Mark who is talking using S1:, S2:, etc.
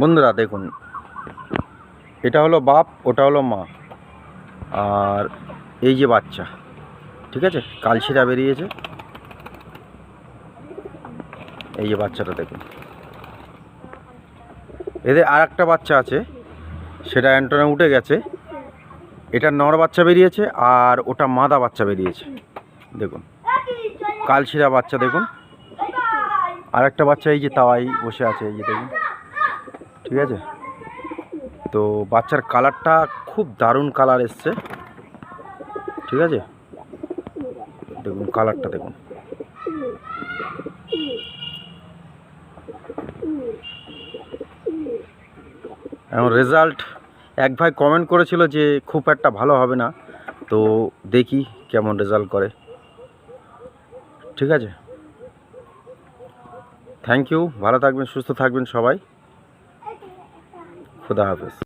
S1: বন্ধুরা, দেখুন। এটা হলো বাপ, ওটা হলো মা। আর এই যে বাচ্চা, ঠিক আছে? কালশিরা বেরিয়েছে। এই যে বাচ্চাটা, দেখুন। এদের আর একটা বাচ্চা আছে, সেটা অ্যান্টনে উঠে গেছে। এটা নর বাচ্চা বেরিয়েছে, আর ওটা মাদা বাচ্চা বেরিয়েছে। দেখুন কালশিরা বাচ্চা, দেখুন। আর একটা বাচ্চা, এই যে তাওয়াই বসে আছে, এই যে দেখুন। ঠিক আছে? তো বাচ্চার কালারটা খুব দারুণ কালার এসছে। ঠিক আছে? দেখুন, কালারটা দেখুন। এখন রেজাল্ট, এক ভাই কমেন্ট করেছিল যে খুব একটা ভালো হবে না। তো দেখি কেমন রেজাল্ট করে। ঠিক আছে? থ্যাংক ইউ ভালো থাকবেন, সুস্থ থাকবেন সবাই। খুদা হাফেজ।